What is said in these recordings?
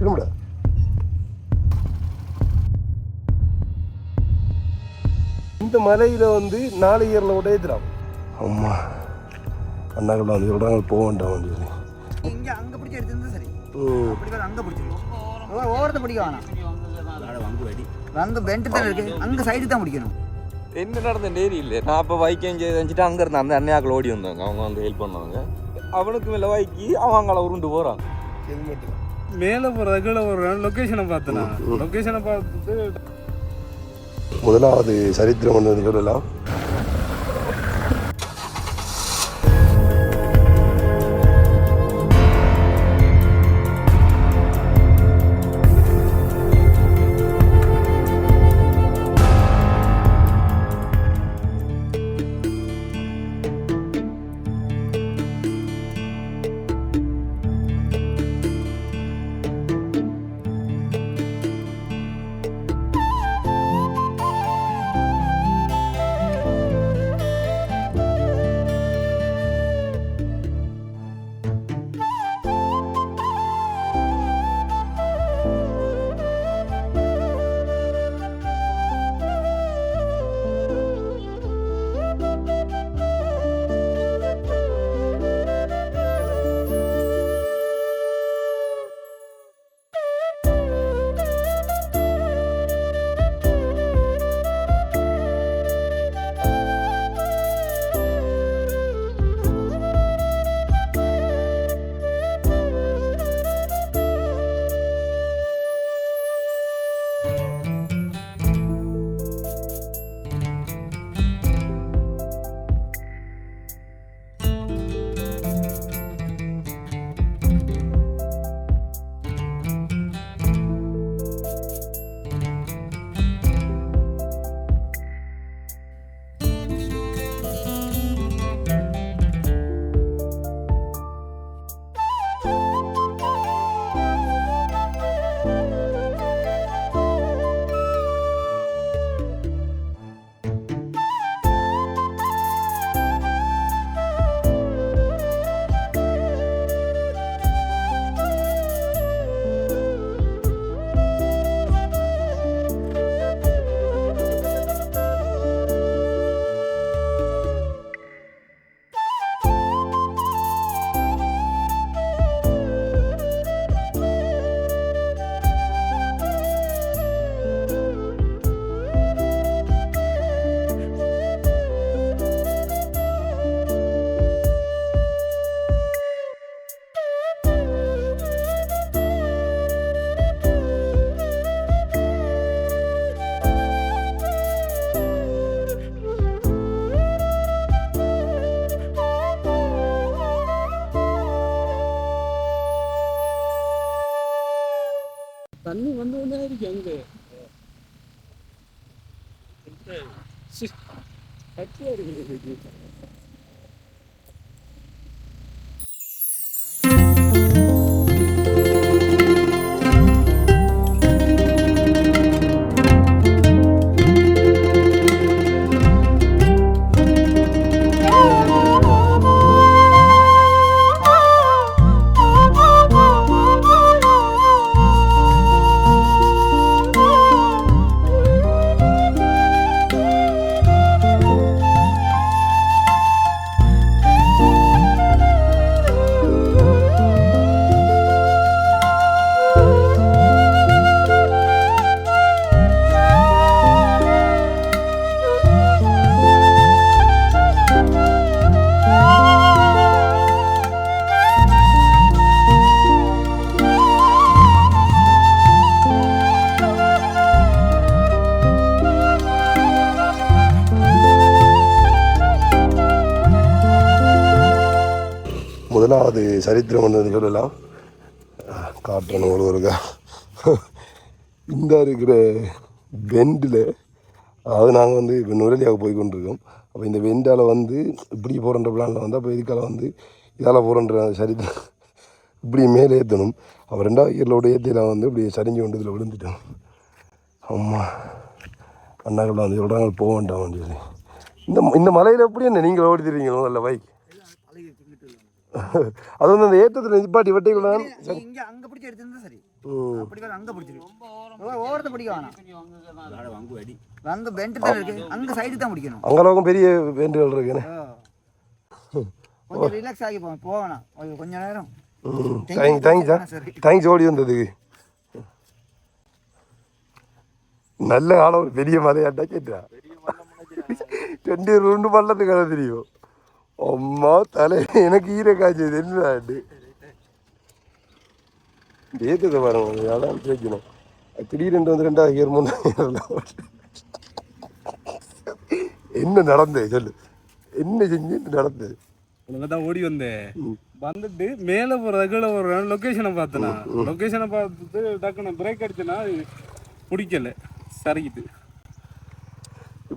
திரும்பட. இந்த மலையில வந்து நாலு இயர்ல விட ஏத்துறான். அம்மா அண்ணாக்கள் வந்து சொல்றாங்க போக வேண்டாம் வந்து. சொல்லி இங்க அங்க பிடிச்சி எடுத்திருந்தா சரி. அப்படி அங்க பிடிச்சிருக்கோம் ஓரத்தை பிடிக்க வேணாம். வந்து பெண்ட் தானே இருக்கு? அங்க சைடு தான் பிடிக்கணும். என்ன நடந்த டேரி இல்லை. நான் அப்போ வைக்கம் செஞ்சுட்டு அங்கே இருந்த அந்த அண்ணையாக்கள் ஓடி வந்தாங்க. அவங்க வந்து ஹெல்ப் பண்ணாங்க. அவனுக்கு மேலே வைக்கி அவன் அங்கே உருண்டு போகிறான் ஹெல்மெட் மேலே போகிற கீழே ஒரு லொக்கேஷனை பார்த்தேன்? லொக்கேஷனை பார்த்துட்டு முதலாவது சரித்திரம் ஒன்று சொல்லலாம் சரித்திரம் ஒன்று சொல்லலாம் காட்டணும் இந்த இருக்கிற வெண்டில் அதாவது நாங்கள் வந்து இப்போ நுரலியாக போய் கொண்டிருக்கோம். அப்போ இந்த வெண்டால் வந்து இப்படி போகிறன்ற பிளானில் வந்து அப்போ இதுக்கால வந்து இதால் போகிறன்ற சரித்திரம் இப்படி மேலே ஏற்றணும் அப்போ ரெண்டாவது இயரில் ஏற்றில வந்து இப்படி சரிஞ்சு கொண்டு இதில் விழுந்துட்டோம் அம்மா அண்ணாக்கள் வந்து சொல்கிறாங்க போக வேண்டாம் சொல்லி. இந்த இந்த மலையில் எப்படி என்ன நீங்கள் ஓடி தருவீங்க முதல்ல பைக் அது வந்து அந்த ஏற்றத்தில் நிப்பாட்டி வெட்டிக்கலாம் இங்க அங்க பிடிச்சி எடுத்திருந்தா சரி. அப்படி அங்க பிடிச்சிருக்கு ஓரத்தை பிடிக்க வேணாம். வந்து பெண்ட் தானே இருக்கு. அங்க சைடு தான் பிடிக்கணும். அங்கெல்லாம் பெரிய கொஞ்சம் ரிலாக்ஸ் ஆகி போ போவேணாம் ஒரு கொஞ்ச நேரம். தேங்க்ஸ் தேங்க்ஸ் சார் சரி தேங்க்ஸ் ஓடி வந்ததுக்கு நல்ல காலம் பெரிய மலையாட்டா கேட்டா? ரெண்டு ரெண்டு பள்ளத்துக்கு கதை தெரியும். அம்மா தலை. எனக்கு ஈர காய்ச்சது என்னடாண்டு ஏத்துக்க பாருங்க அதான் கேட்கணும். திடீரென்று வந்து ரெண்டாயிரம் மூணாயிரம் என்ன நடந்தது? சொல்லு. என்ன செஞ்சு நடந்தது? தான் ஓடி வந்தேன். வந்துட்டு மேலே போகிற கீழே போகிற லொக்கேஷனை பார்த்தேனா. லொக்கேஷனை பார்த்துட்டு டக்குன்னு பிரேக் அடிச்சேன்னா பிடிக்கல. சரிக்கிட்டு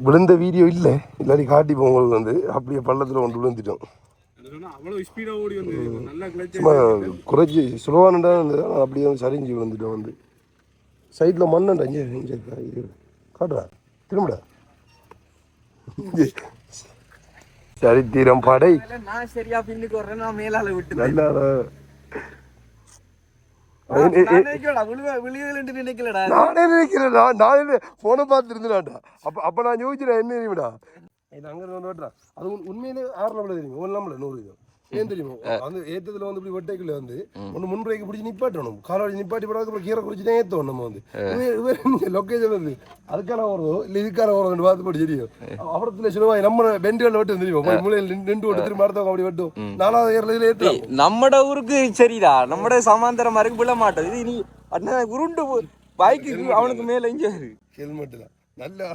விழுந்த வீடியோ இல்லை. இல்லாட்டி காட்டி உங்களுக்கு வந்து. அப்படியே பள்ளத்தில் கொண்டு விழுந்துட்டோம். சொன்னா அவ்வளோ ஸ்பீடாக ஓடி வந்து நல்லா கிளச் சும்மா குறைச்சி சுலவானண்டா இருந்தது. அப்படியே வந்து சரிஞ்சு விழுந்துட்டோம் வந்து. சைடில் மண்ணண்டா இங்கே இங்கே காட்டுறா. திரும்படா. சரித்திரம் படை. நான் சரியா பின்னுக்கு வரேன் நான் மேலால விட்டு நல்லா நானே நினைக்கிறேன் நான் நானே ஃபோனை பார்த்து இருந்தேன்டா. அப்போ அப்போ நான் யோசிச்சேன் என்ன தெரியுமாடா? இது அங்கே வெட்டுறா அது உண்- உண்மையிலே ஆறு நம்மள தெரியும் ஒரு நம்மள நூறு இது. ஏன் தெரியுமா? அந்த ஏத்தத்துல வந்து இப்படி வெட்டைக்குள்ள வந்து ஒன்று முன் பிரேக்கு பிடிச்சி நிப்பாட்டணும். காலாடி நிப்பாட்டி போடாத அப்புறம் கீரை குறிச்சு தான் ஏற்றணும் நம்ம வந்து. லொக்கேஷன் வந்து அதுக்கான வருதோ இல்லை இதுக்கான வருதோ பார்த்து போட்டு தெரியும். அப்புறத்துல சிலவா நம்ம பெண்டுகளில் வெட்டும் தெரியும்? மூலையில் நின்று விட்டு திரும்ப அடுத்தவங்க அப்படி வெட்டும். நாலாவது ஏரில் இதில் ஏற்றலாம் நம்மட ஊருக்கு சரிடா. நம்மட சமாந்தரம் மாதிரி விழ மாட்டோம். இது நீ அண்ணா உருண்டு பைக்கு அவனுக்கு மேல இங்க ஹெல்மெட்டில் நல்லா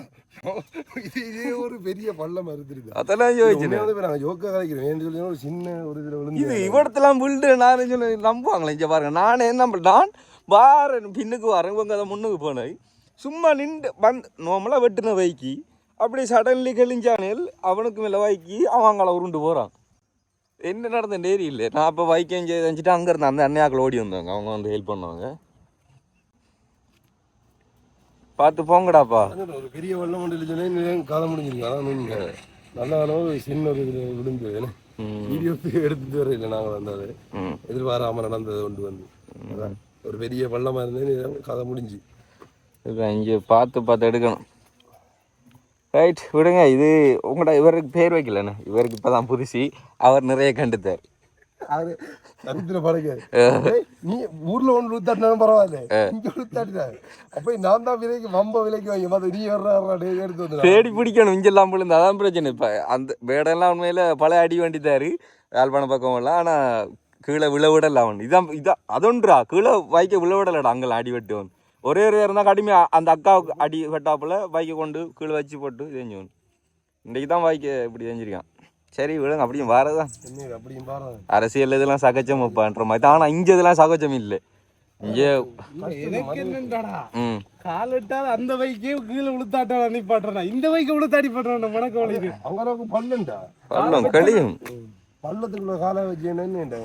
இது இதே ஒரு பெரிய பள்ளம் இருந்துருக்கு அதெல்லாம் யோசிச்சு உண்மையாவே இப்ப நாங்க ஜோக்கா கதைக்கிறோம் ஏன்னு சொல்லி ஒரு சின்ன ஒரு இதுல இது விழுந்து இவடத்தெல்லாம் விழுந்து நான் சொன்ன நம்புவாங்களே இங்க பாருங்க. நானே நம்ப நான் வாரேன் பின்னுக்கு வரேன். இவங்க அதை முன்னுக்கு போனேன் சும்மா நின்று வந்து நார்மலாக வெட்டின வைக்கி அப்படி சடன்லி கழிஞ்சானேல் அவனுக்கு மேலே வைக்கி அவன் அங்கே உருண்டு போகிறான் என்ன நடந்த டேரி இல்லை. நான் அப்போ வைக்கம் செய்து வச்சுட்டு அங்கே இருந்தேன். அந்த அண்ணையாக்கள் ஓடி வந்தாங்க. அவங்க வந்து ஹெல்ப் பண்ணுவாங்க. பார்த்து போங்கடாப்பா. ஒரு பெரிய வெள்ளம் ஒன்று காலம் முடிஞ்சிருக்கு. அதான் நீங்க நல்ல அளவு சின்ன ஒரு இதுல விழுந்து வீடியோ எடுத்துட்டு வர இல்லை நாங்கள் வந்தது. ம். எதிர்பாராம நடந்தது கொண்டு வந்து. அதான் ஒரு பெரிய பள்ளமா இருந்தது. கதை முடிஞ்சு. இங்கே பார்த்து பார்த்து எடுக்கணும். ரைட் விடுங்க. இது உங்களோட இவருக்கு பேர் வைக்கலண்ணே. இவருக்கு இப்போ தான் புதுசு. அவர் நிறைய கண்டுத்தார் அது சரித்திர பழக்காது நீ ஊர்ல ஒன்று வித்தாட்டினாலும் பரவாயில்ல. இங்க வித்தாட்டினாரு அப்ப நான் தான் விலைக்கு வம்ப விலைக்கு வாங்கி மத்த நீ வர்ற எடுத்து வந்து தேடி பிடிக்கணும் இங்கெல்லாம் விழுந்து அதான் பிரச்சனை. இப்போ அந்த வேடெல்லாம் உண்மையில் பழைய அடி வேண்டித்தாரு யாழ்ப்பாணம் பக்கம் எல்லாம் ஆனால் கீழே விழ விடல அவன். இதான் இதான் அதொன்றா. கீழே வைக்க விழ விடலடா அங்கெல்லாம் அடி வெட்டு அவன் ஒரே ஒரு இருந்தால் கடுமையாக அந்த அக்காவுக்கு அடி வெட்டாப்புல பைக்கை கொண்டு கீழே வச்சு போட்டு செஞ்சவன். இன்றைக்கு தான் பைக்கை இப்படி செஞ்சிருக்கான். சரி விடுங்க. அப்படியும் வரதான் என்ன அப்படியும் பாரு அரசியல் இதெல்லாம் சகஜம் வைப்பான்ற மாதிரி. தான் ஆனால் இங்கே இதெல்லாம் சகஜம் இல்லை. இங்கே காலிட்டால் அந்த பைக்கே கீழே விழுத்தாட்டா நிப்பாட்டுறா இந்த பைக்கை விழுத்தாடி பாட்டுறான் மனக்கு வலிக்கு அங்க அளவுக்கு பள்ளம்டா பள்ளம் கழியும் பள்ளத்துக்குள்ள காலை வச்சு என்னன்னு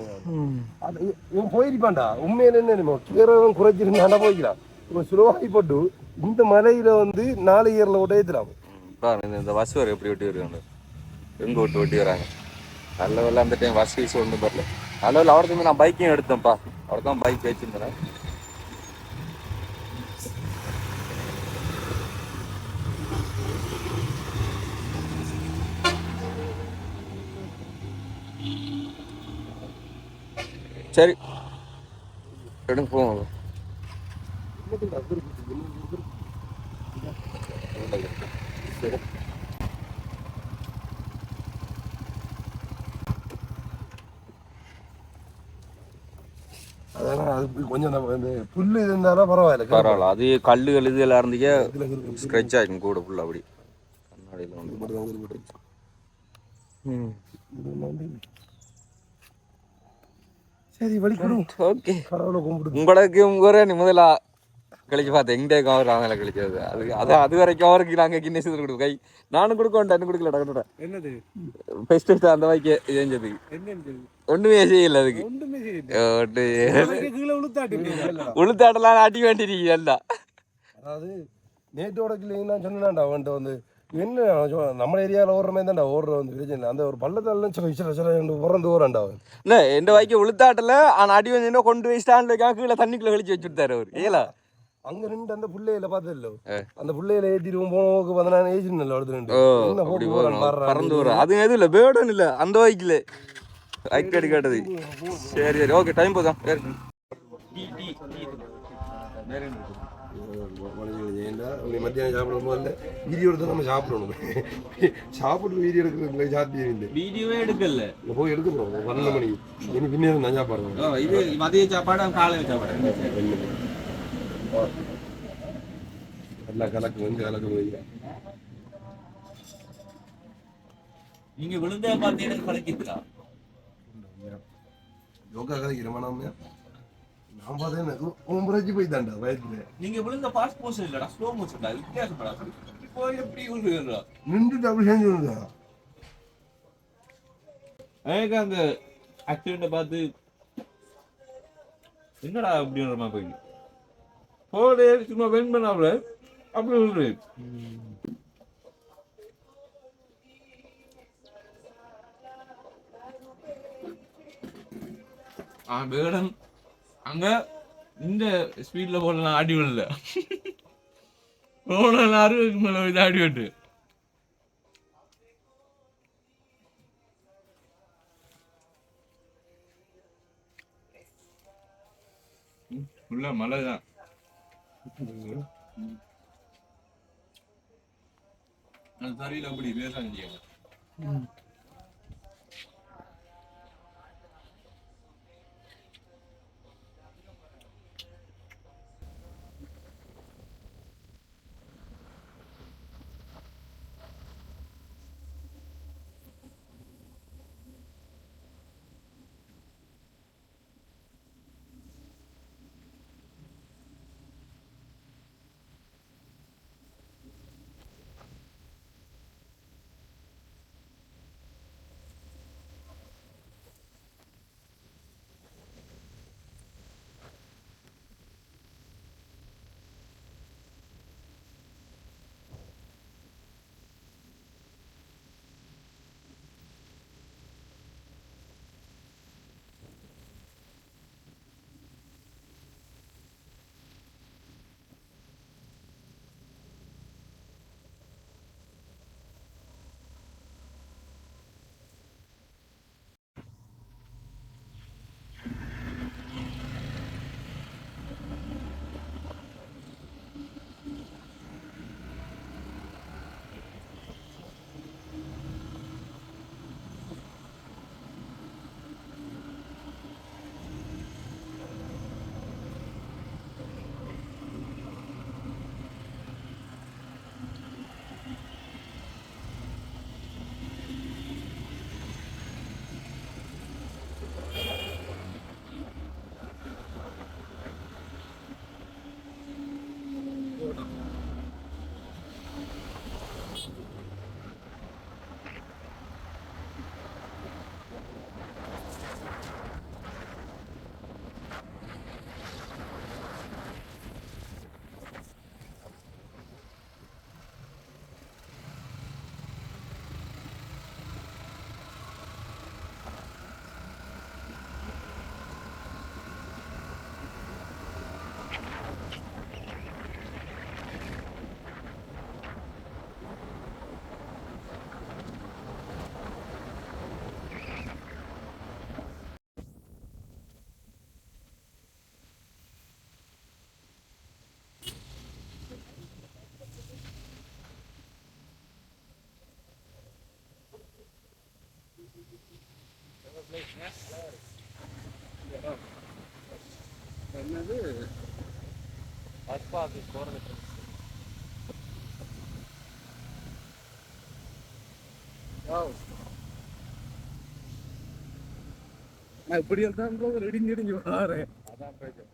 அது இவன் போயிருப்பான்டா. உண்மையில என்ன கீரவன் குறைச்சிருந்தாண்டா போய்க்கிறான்? இவன் சுலவாகி போட்டு இந்த மலையில வந்து நாலு ஏத்துறான். பாருங்க இந்த- இந்த பஸ் வர எப்படி வெட்டி வருவாங்க எங்க விட்டு ஒட்டி வராங்க. நல்ல வேலை அந்த டைம் பஸ் ஒன்றும் வரல நல்ல வேலை நான் பைக்கையும் எடுத்தேன்ப்பா. அவர் தான் பைக் வச்சிருந்தேன் சரி. எடுங்க போங்க அதெல்லாம் அது கொஞ்சம் நம்ம இந்த புல்லு இருந்தாலும் பரவாயில்ல பரவாயில்ல. அது கல்லு கழுது எல்லாம் இருக்கு. ஸ்க்ரெச் ஆகிடும் கூட ஃபுல்லாக அப்படி. கண்ணாடியில் வந்து சரி ஓகே கடவுளை கும்பிடுது உங்களுக்கு உங்க நீ முதல்ல கழிச்சு பார்த்தேன் எங்கே கவர் அவங்கள கழிச்சது அது அது அது வரைக்கும் அவருக்கு நாங்கள் கின்னஸ் கொடுக்கும் கை நானும் கொடுக்க வேண்டாம் கொடுக்கல டக்குனு என்னது? ஃபெஸ்ட் அந்த வாய்க்கு செஞ்சதுக்கு என்ன ஒன்றுமே செய்யல அதுக்கு. உளுத்தாடலாம் அடி வேண்டிருக்கீங்க எல்லாம் அதாவது நேற்றோட கிளையும் நான் சொன்னேன்டா அவன்கிட்ட வந்து என்ன நம்ம ஏரியாவில் ஓடுற மாதிரி தான்டா ஓடுற வந்து பிரச்சனை அந்த ஒரு பள்ளத்தாலும் சில சில சில உறந்து ஓரண்டா அவன். இல்ல எந்த வாய்க்கு விழுத்தாட்டல ஆனா அடி வந்து என்ன கொண்டு போய் ஸ்டாண்ட்ல வைக்காம கீழே தண்ணிக்குள்ள கழிச்சு வச்சுட்டாரு அவர். ஏலா அங்க நின்று அந்த பிள்ளையில பார்த்தது இல்லை அந்த பிள்ளையில ஏற்றிடுவோம் போனோக்கு பதினாறு ஏஜ் போறான் போறோம். பாடுறான் பறந்து வரும். அது எதுவும் இல்லை பேர்டன் இல்லை. அந்த வாய்க்கில். ஐக்கடி கேட்டது. சரி சரி ஓகே டைம் நீ மத்தியானம் சாப்பிடும் போது வீடியோ எடுத்து நம்ம சாப்பிடணும் சாப்பிட்டு வீடியோ எடுக்கிறது சாத்தியம் இல்லை வீடியோவே எடுக்கல. போய் எடுக்க போறோம் பன்னெண்டு மணிக்கு. இனி பின்னே நான் சாப்பாடுறேன். இது மதிய சாப்பாடு காலையில் சாப்பாடு எல்லா கலக்கு வந்து கலக்கு வைங்க நீங்க விழுந்த பார்த்தீங்கன்னா கலக்கிட்டுக்கா யோகா கலைக்கிறேன் வேணாமையா நான் பார்த்தேன் எனக்கு ஒம்பரைக்கு போய்தான்டா வயசுல நீங்க விழுந்த ஃபாஸ்ட் மோஷன் இல்லடா ஸ்லோ மோஷன் அது வித்தியாசப்படா. போய் எப்படி விழுகுறா நின்றுட்டு அப்படி செஞ்சு எனக்கு அந்த ஆக்சிடென்ட்டை பார்த்து என்னடா அப்படின்ற மாதிரி போய் போடே சும்மா வென் பண்ணாப்ல அப்படி விழுது ஆ வேடம். அங்க இந்த ஸ்பீட்ல போடலாம் ஆடி விடல. போன அறுபதுக்கு மேல இது ஆடி விட்டு ஃபுல்லாக மழை தான். அது தெரியல அப்படி என்னது பஸ்பா ஆஃபீஸ் போகிறது நான் இப்படியெல்லாம் ரெடி நெடிஞ்சு வரேன். அதான் பேசுறேன்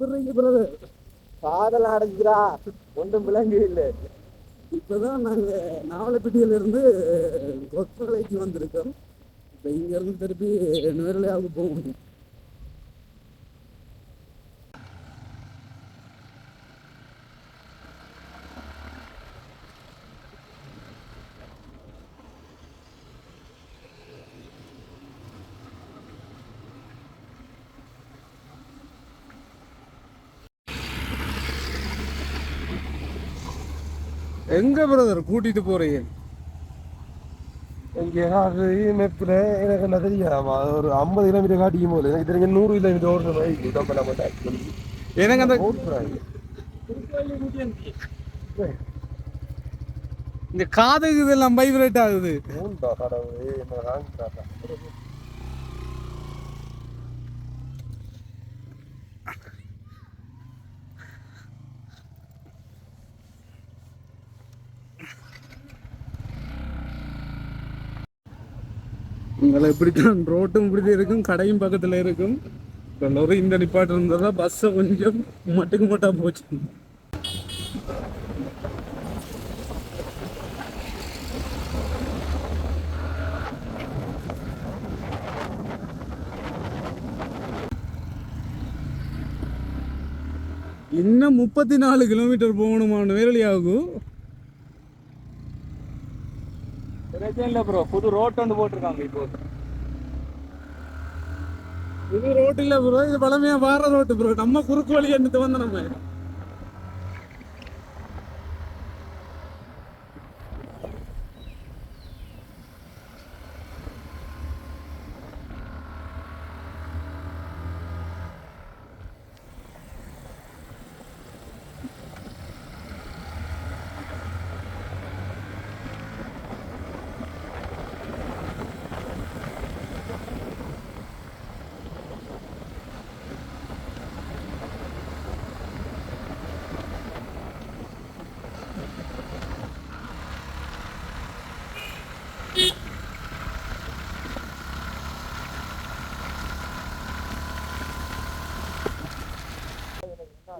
ரெடிஞ்சு வாரேன் காதல் அடைஞ்சிரா? ஒன்றும் விளங்கு இல்லை இப்போதான் நாங்கள் நாவலப்பட்டியிலிருந்து கொத்தலைக்கு வந்திருக்கோம். இப்போ இங்கேருந்து திருப்பி நேரலையாவுக்கு போகணும் எங்க பிரதர் கூட்டிட்டு போறீங்க? எங்கேயாவது மேப்பில் எனக்கு என்ன தெரியாமா? ஒரு ஐம்பது கிலோமீட்டர் காட்டிக்கும் போது எனக்கு தெரிஞ்ச நூறு கிலோமீட்டர் ஓடுற மாதிரி நம்ம நம்ம டேக்ஸ் எனக்கு அந்த ஓட்டுறாங்க இந்த காதுக்கு இதெல்லாம் வைப்ரேட் ஆகுது. ஊண்டா கடவுளே என்ன உங்களை இப்படித்தான் ரோட்டும் இப்படி இருக்கும் கடையும் பக்கத்துல இருக்கும். இப்போ லொரி இந்த நிப்பாட்டு இருந்ததா பஸ்ஸை கொஞ்சம் மட்டுக்கு மட்டா போச்சு. இன்னும் முப்பத்தி நாலு கிலோமீட்டர் போகணுமான வேலையாகும் பிரச்சனை இல்லை ப்ரோ புது ரோட் ஒன்று போட்டிருக்காங்க இப்போ. இது ரோட் இல்ல ப்ரோ இது பழமையா வார ரோட்டு ப்ரோ நம்ம குறுக்கு வழி என்னது வந்து நம்ம.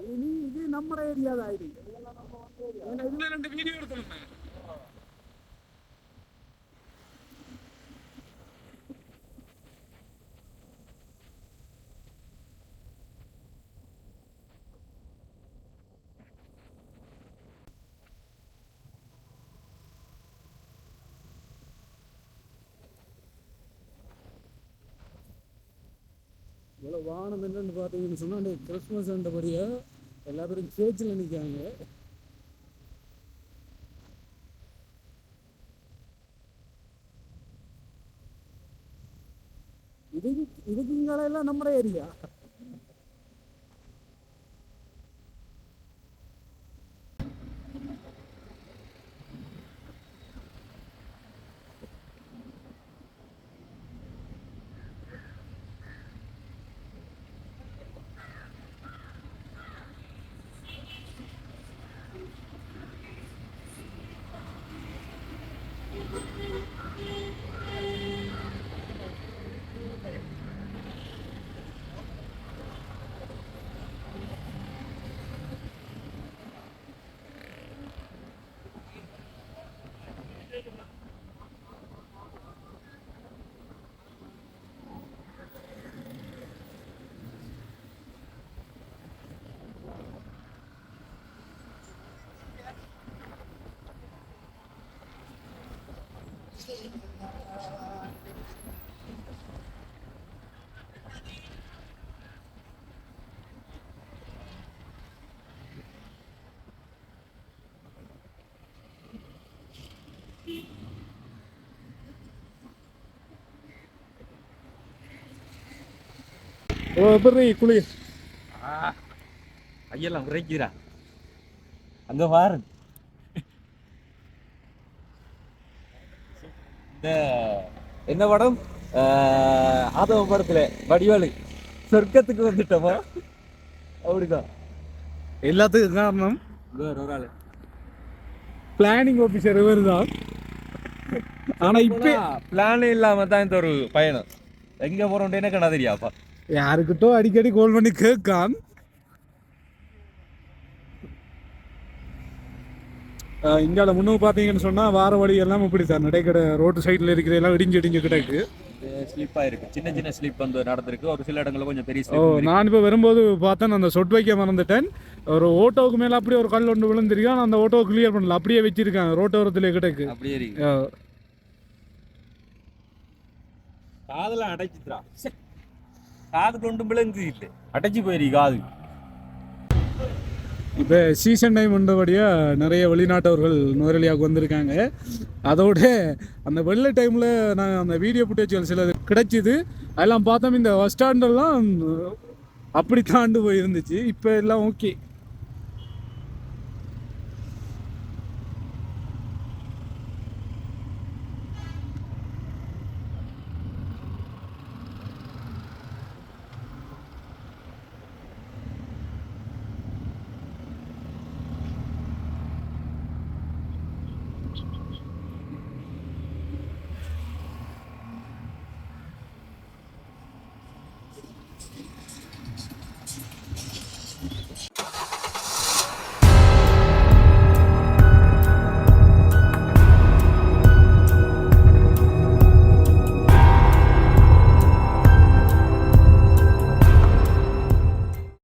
இனி இது நம்ம ஏரியா தான் இது ஏன்னா இதுல ரெண்டு வீடியோ எடுத்தோம் இவ்வளோ வானம் என்னென்னு பார்த்தீங்கன்னு சொன்னால் கிறிஸ்மஸ் அண்டபடியா எல்லா பேரும் சேர்ச்சில் நிற்காங்க இதுக்கு இதுக்கு இங்காலெல்லாம் நம்ம ஏரியா. எப்படி குளி ஐயெல்லாம் உரைக்கிறா அங்க பாரு இந்த என்ன படம்? ஆதவ படத்துல வடிவாளு சொர்க்கத்துக்கு வந்துட்டோமா? அப்படிதான். எல்லாத்துக்கும் காரணம்? வேற ஒரு ஆளு. பிளானிங் ஆஃபீஸர் இவர் தான் ஆனா இப்ப பிளான் இல்லாம தான் இந்த ஒரு பயணம். எங்க போறோம்னு என்ன தெரியாப்பா யாருக்கிட்டோ அடிக்கடி கால் பண்ணி கேட்கான். இந்தியாவில் முன்னுக்கு பார்த்தீங்கன்னு சொன்னால் வார வழி எல்லாம் இப்படி தான் நடைக்கடை ரோட்டு சைடில் இருக்கிற எல்லாம் இடிஞ்சு இடிஞ்சு கிடக்கு. ஸ்லிப் ஆயிருக்கு. சின்ன சின்ன ஸ்லிப் வந்து நடந்திருக்கு. ஒரு சில இடங்கள்ல கொஞ்சம் பெரிய ஓ நான் இப்போ வரும்போது பார்த்தேன் அந்த சொட் வைக்க மறந்துட்டேன். ஒரு ஓட்டோவுக்கு மேலே அப்படியே ஒரு கல் ஒன்று விழுந்திருக்கு. ஆனால் அந்த ஓட்டோவை கிளியர் பண்ணல. அப்படியே வச்சிருக்காங்க. ரோட்டோரத்திலே கிடக்கு. அப்படியே காதெல்லாம் அடைச்சித்ரா காது கொண்டு இல்லை. அடைச்சி போயிரு காது. இப்போ சீசன் டைம் வந்தபடியாக நிறைய வெளிநாட்டவர்கள் நுவரெலியாவுக்கு வந்திருக்காங்க. அதோட அந்த வெள்ளை டைமில் நான் அந்த வீடியோ ஃபுட்டேஜ்கள் சிலது கிடைச்சிது. அதெல்லாம் பார்த்தோம் இந்த பஸ் ஸ்டாண்டெல்லாம் அப்படி தாண்டு போயிருந்துச்சு. இப்போ எல்லாம் ஓகே